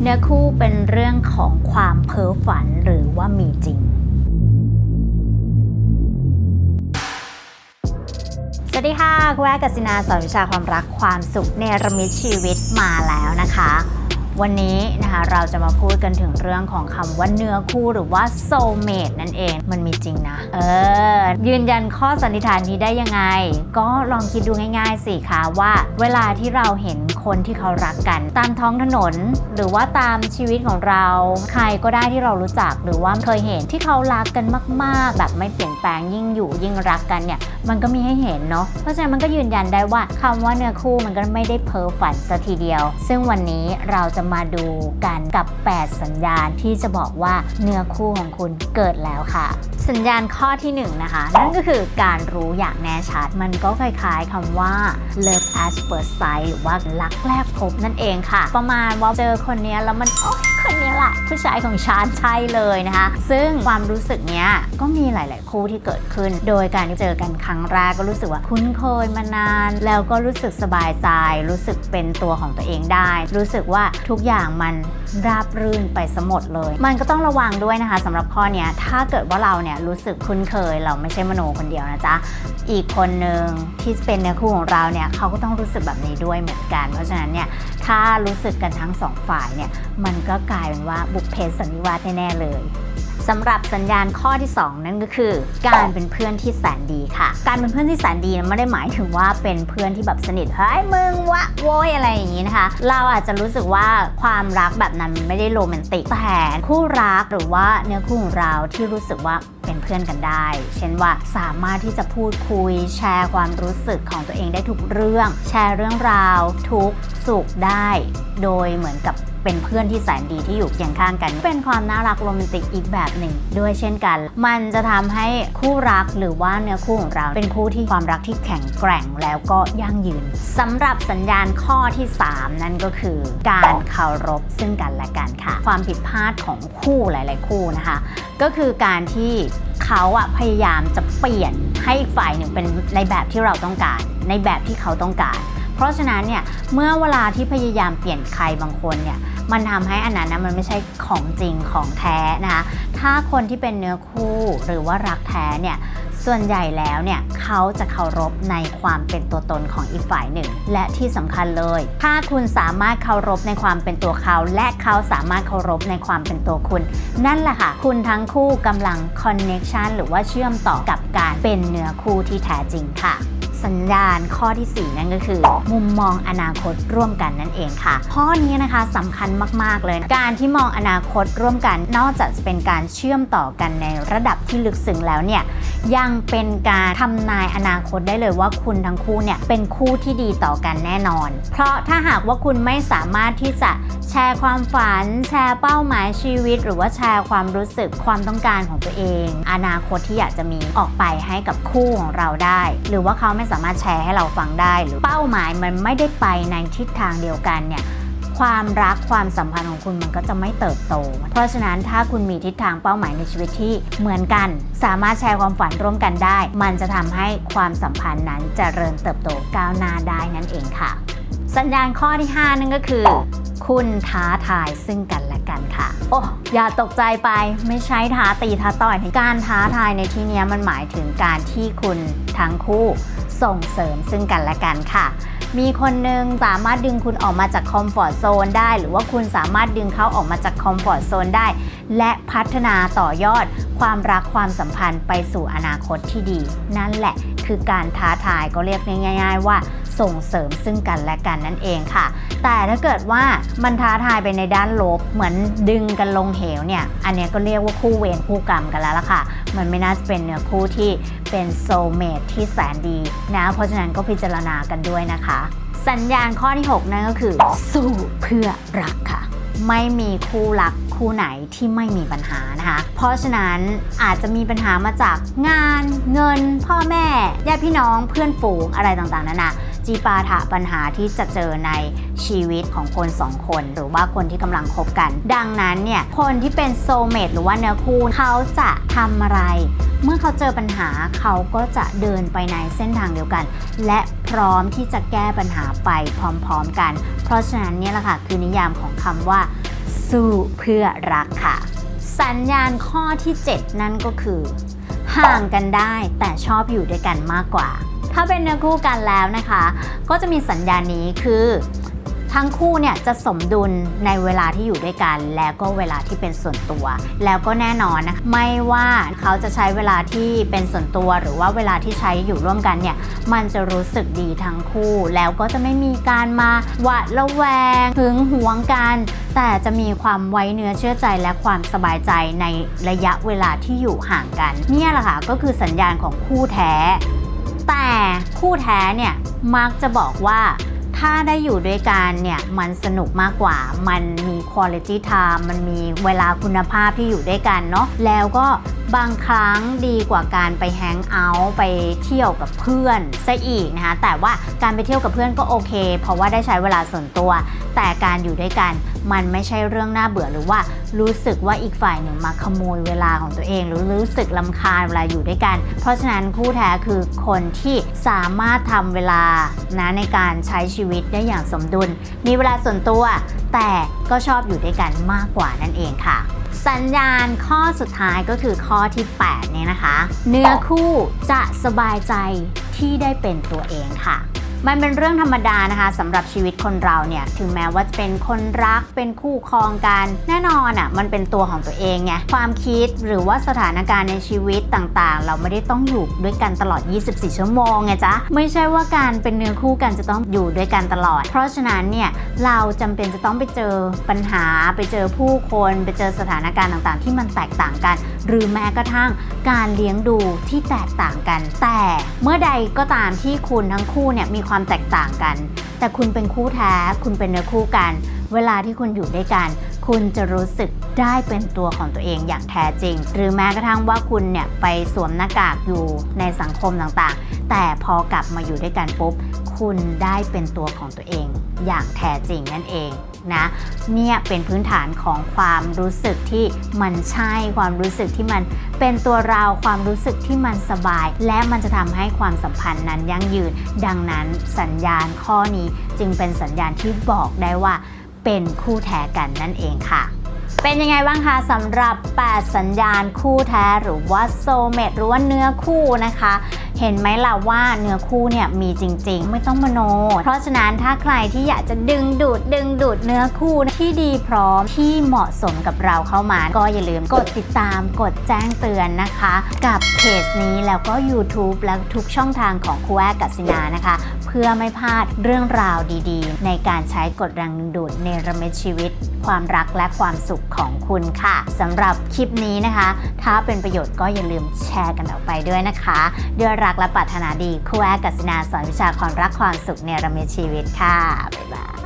เนื้อคู่เป็นเรื่องของความเพ้อฝันหรือว่ามีจริง สวัสดีค่ะคุณแม่กัสินาสอนวิชาความรักความสุขเนรมิตชีวิตมาแล้วนะคะ วันนี้นะคะเราจะมาพูดกันถึงเรื่องของคำว่าเนื้อคู่หรือว่า soulmate นั่นเองมันมีจริงนะ เออ ยืนยันข้อสันนิษฐานนี้ได้ยังไง ก็ลองคิดดูง่าย ๆสิคะว่า เวลาที่เราเห็น คนที่เขารักกัน ตามท้องถนน หรือว่าตามชีวิตของเรา ใครก็ได้ที่เรารู้จักหรือว่าเคยเห็นที่เขารักกันมากๆ แบบไม่เปลี่ยนแปลงยิ่งอยู่ยิ่งรักกันเนี่ยมันก็มีให้เห็นเนาะเพราะฉะนั้นมันก็ยืนยันได้ว่าคำว่าเนื้อคู่มันก็ไม่ได้เพ้อฝันซะทีเดียว ซึ่งวันนี้เราจะมาดูกันกับ 8 สัญญาณที่จะบอกว่าเนื้อคู่ของคุณเกิดแล้วค่ะ สัญญาณข้อที่1นงนะคะนั่นก็คือการรู้อย่างแน่ชัด มันก็คล้ายๆคำว่า love at first sight หรือว่ารักแรกพบนั่นเองค่ะ ประมาณว่าเจอคนนี้แล้วมันโอ๊ย คนนี้แหละผู้ชายของฉันใช่เลยนะคะ ซึ่งความรู้สึกเนี้ยก็มีหลาย ๆ คู่ที่เกิดขึ้น โดยการที่เจอกันครั้งแรกก็รู้สึกว่าคุ้นเคยมานาน แล้วก็รู้สึกสบายใจ รู้สึกเป็นตัวของตัวเองได้ รู้สึกว่าทุกอย่างมันราบรื่นไปสมดเลย มันก็ต้องระวังด้วยนะคะสำหรับข้อเนี้ยถ้าเกิดว่าเราเนี่ยรู้สึกคุ้นเคย เราไม่ใช่มโนคนเดียวนะจ๊ะอีกคนหนึ่งที่เป็นเนื้อคู่ของเราเนี่ยเขาก็ต้องรู้สึกแบบนี้ด้วยเหมือนกัน เพราะฉะนั้นเนี่ยถ้ารู้สึกกันทั้งสองฝ่ายเนี่ยมันก็กลายเป็นว่าบุพเพสันนิวาสแน่ๆเลยสำหรับสัญญาณข้อที่ 2 นั่นก็คือ การเป็นเพื่อนที่แสนดีค่ะ การเป็นเพื่อนที่แสนดีไม่ได้หมายถึงว่าเป็นเพื่อนที่แบบสนิทเฮ้ยมึงวะโว้ยอะไรอย่างนี้นะคะ เราอาจจะรู้สึกว่าความรักแบบนั้นไม่ได้โรแมนติกแต่คู่รักหรือว่าเนื้อคู่ของเราที่รู้สึกว่าเป็นเพื่อนกันได้ เช่นว่าสามารถที่จะพูดคุย แชร์ความรู้สึกของตัวเองได้ทุกเรื่อง แชร์เรื่องราว ทุกสุขได้ โดยเหมือนกับ เป็นเพื่อนที่แสนดีที่อยู่เคียงข้างกัน เป็นความน่ารักโรแมนติกอีกแบบหนึ่ง ด้วยเช่นกัน มันจะทำให้คู่รักหรือว่าเนื้อคู่ของเราเป็นคู่ที่ความรักที่แข็งแกร่งแล้วก็ยั่งยืนสำหรับสัญญาณข้อที่ 3 นั่นก็คือ การเคารพซึ่งกันและกันค่ะ ความผิดพลาดของคู่หลาย ๆ คู่นะคะ ก็คือการที่เขาอะพยายามจะเปลี่ยนให้ฝ่ายหนึ่งเป็นในแบบที่เราต้องการ ในแบบที่เขาต้องการ เพราะฉะนั้นเนี่ยเมื่อเวลาที่พยายามเปลี่ยนใครบางคนเนี่ยมันทำให้อันนั้นนะมันไม่ใช่ของจริงของแท้นะคะถ้าคนที่เป็นเนื้อคู่หรือว่ารักแท้เนี่ยส่วนใหญ่แล้วเนี่ยเขาจะเคารพในความเป็นตัวตนของอีกฝ่ายหนึ่ง และที่สำคัญเลย ถ้าคุณสามารถเคารพในความเป็นตัวเขา และเขาสามารถเคารพในความเป็นตัวคุณ นั่นแหละค่ะ คุณทั้งคู่กำลังคอนเน็ชันหรือว่าเชื่อมต่อกับการเป็นเนื้อคู่ที่แท้จริงค่ะ สัญญาณข้อที่ 4 นั่นก็คือ มุมมองอนาคตร่วมกันนั่นเองค่ะ ข้อนี้นะคะสำคัญมาก ๆ เลย การที่มองอนาคตร่วมกันนอกจากจะเป็นการเชื่อมต่อกันในระดับที่ลึกซึ้งแล้วเนี่ยยังเป็นการทำนายอนาคตได้เลยว่าคุณทั้งคู่เนี่ยเป็นคู่ที่ดีต่อกันแน่นอน เพราะถ้าหากว่าคุณไม่สามารถที่จะแชร์ความฝัน แชร์เป้าหมายชีวิต หรือว่าแชร์ความรู้สึกความต้องการของตัวเอง อนาคตที่อยากจะมีออกไปให้กับคู่ของเราได้ หรือว่าเขาไม่สาามารถแชร์ให้เราฟังได้ หรือเป้าหมายมันไม่ได้ไปในทิศทางเดียวกันเนี่ยความรักความสัมพันธ์ของคุณมันก็จะไม่เติบโต เพราะฉะนั้นถ้าคุณมีทิศทางเป้าหมายในชีวิตที่เหมือนกัน สามารถแชร์ความฝันร่วมกันได้ มันจะทำให้ความสัมพันธ์นั้นเจริญเติบโตก้าวหน้าได้นั่นเองค่ะ สัญญาณข้อที่ 5 นั่นก็คือ คุณท้าทายซึ่งกันและกันค่ะ โอ้อย่าตกใจไปไม่ใช่ท้าตีท้าต่อยการท้าทายในที่นี้มันหมายถึงการที่คุณทั้งคู่ ส่งเสริมซึ่งกันและกันค่ะ มีคนหนึ่งสามารถดึงคุณออกมาจากคอมฟอร์ทโซนได้ หรือว่าคุณสามารถดึงเขาออกมาจากคอมฟอร์ทโซนได้ และพัฒนาต่อยอด ความรักความสัมพันธ์ไปสู่อนาคตที่ดี นั่นแหละคือการท้าทายก็เรียกง่าย ๆ ว่า ส่งเสริมซึ่งกันและกันนั่นเองค่ะ แต่ถ้าเกิดว่ามันท้าทายไปในด้านลบ เหมือนดึงกันลงเหวเนี่ย อันนี้ก็เรียกว่าคู่เวรคู่กรรมกันแล้วล่ะค่ะ มันไม่น่าจะเป็นเนื้อคู่ที่เป็นโซเมทที่แสนดีนะ เพราะฉะนั้นก็พิจารณากันด้วยนะคะ สัญญาณข้อที่ 6 นั่นก็คือ สู้เพื่อรักค่ะไม่มีคู่รักคู่ไหนที่ไม่มีปัญหานะคะ เพราะฉะนั้นอาจจะมีปัญหามาจากงาน เงิน พ่อแม่ญาติพี่น้องเพื่อนฝูงอะไรต่างๆนานา จีปาถะปัญหาที่จะเจอในชีวิตของคนสองคน หรือว่าคนที่กำลังคบกัน ดังนั้นเนี่ยคนที่เป็นโซเมตหรือว่าเนื้อคู่เขาจะทำอะไร เมื่อเขาเจอปัญหาเขาก็จะเดินไปในเส้นทางเดียวกัน และพร้อมที่จะแก้ปัญหาไปพร้อมๆกัน เพราะฉะนั้นเนี่ยแหละค่ะคือนิยามของคำว่า สู้เพื่อรักค่ะ สัญญาณข้อที่ 7 นั่นก็คือ ห่างกันได้แต่ชอบอยู่ด้วยกันมากกว่า ถ้าเป็นเนื้อคู่กันแล้วนะคะ ก็จะมีสัญญานี้คือ ทั้งคู่เนี่ยจะสมดุลในเวลาที่อยู่ด้วยกัน แล้วก็เวลาที่เป็นส่วนตัว แล้วก็แน่นอนนะคะไม่ว่าเขาจะใช้เวลาที่เป็นส่วนตัว หรือว่าเวลาที่ใช้อยู่ร่วมกันเนี่ยมันจะรู้สึกดีทั้งคู่ แล้วก็จะไม่มีการมาหวาดระแวงหึงหวงกันแต่จะมีความไว้เนื้อเชื่อใจและความสบายใจในระยะเวลาที่อยู่ห่างกัน เนี่ยแหละค่ะก็คือสัญญาณของคู่แท้ แต่คู่แท้เนี่ยมักจะบอกว่าถ้าได้อยู่ด้วยกันเนี่ยมันสนุกมากกว่า มันมีคุณภาพ time มันมีเวลาคุณภาพที่อยู่ด้วยกันเนาะแล้วก็บางครั้งดีกว่าการไปแฮงเอาท์ไปเที่ยวกับเพื่อนซะอีกนะคะแต่ว่าการไปเที่ยวกับเพื่อนก็โอเค เพราะว่าได้ใช้เวลาส่วนตัว แต่การอยู่ด้วยกันมันไม่ใช่เรื่องน่าเบื่อหรือว่ารู้สึกว่าอีกฝ่ายหนึ่งมาขโมยเวลาของตัวเอง หรือรู้สึกลำคาญเวลาอยู่ด้วยกัน เพราะฉะนั้นคู่แท้คือคนที่สามารถทำเวลานะในการใช้ชีวิตได้อย่างสมดุล มีเวลาส่วนตัว แต่ก็ชอบอยู่ด้วยกันมากกว่านั่นเองค่ะสัญญาณข้อสุดท้ายก็คือข้อที่ 8 เนี่ยนะคะ เนื้อคู่จะสบายใจที่ได้เป็นตัวเองค่ะ มันเป็นเรื่องธรรมดานะคะสำหรับชีวิตคนเราเนี่ยถึงแม้ว่าจะเป็นคนรักเป็นคู่ครองกันแน่นอนอะ่ะมันเป็นตัวของตัวเองไงความคิดหรือว่าสถานการณ์ในชีวิตต่างๆ เราไม่ได้ต้องอยู่ด้วยกันตลอด 24 ชั่วโมงไงจ๊ะไม่ใช่ว่าการเป็นเนื้อคู่กันจะต้องอยู่ด้วยกันตลอด เพราะฉะนั้นเนี่ยเราจำเป็นจะต้องไปเจอปัญหาไปเจอผู้คน ไปเจอสถานการณ์ต่างๆ ที่มันแตกต่างกัน หรือแม้กระทั่งการเลี้ยงดูที่แตกต่างกัน แต่เมื่อใดก็ตามที่คุณทั้งคู่เนี่ยมีความแตกต่างกัน แต่คุณเป็นคู่แท้คุณเป็นเนื้อคู่กัน เวลาที่คุณอยู่ด้วยกัน คุณจะรู้สึกได้เป็นตัวของตัวเองอย่างแท้จริง หรือแม้กระทั่งว่าคุณเนี่ยไปสวมหน้ากากอยู่ในสังคมต่างๆ แต่พอกลับมาอยู่ด้วยกันปุ๊บคุณได้เป็นตัวของตัวเองอย่างแท้จริงนั่นเอง นะเนี่ยเป็นพื้นฐานของความรู้สึกที่มันใช่ความรู้สึกที่มันเป็นตัวเราความรู้สึกที่มันสบาย และมันจะทำให้ความสัมพันธ์นั้นยั่งยืน ดังนั้นสัญญาณข้อนี้จึงเป็นสัญญาณที่บอกได้ว่าเป็นคู่แท้กันนั่นเองค่ะ เป็นยังไงบ้างคะสำหรับ 8 สัญญาณคู่แท้หรือว่าโซเมตหรือว่าเนื้อคู่นะคะ เห็นไหมล่ะว่าเนื้อคู่เนี่ยมีจริง ๆ ไม่ต้องมโน เพราะฉะนั้นถ้าใครที่อยากจะดึงดูดดึงดูดเนื้อคู่ที่ดีพร้อมที่เหมาะสมกับเราเข้ามา ก็อย่าลืมกดติดตามกดแจ้งเตือนนะคะ กับเพจนี้แล้วก็ YouTube และทุกช่องทางของครูแอกับสินานะคะ พื่อไม่พลาดเรื่องราวดีๆ ในการใช้กฎแรงดึงดูดในระมิดชีวิต ความรักและความสุขของคุณค่ะสำหรับคลิปนี้นะคะ ถ้าเป็นประโยชน์ก็อย่าลืมแชร์กันออกไปด้วยนะคะด้วยรักและปรารถนาดีคู่แอกัสินาสอนวิชาความรักความสุขในระมิดชีวิตค่ะบ๊ายบาย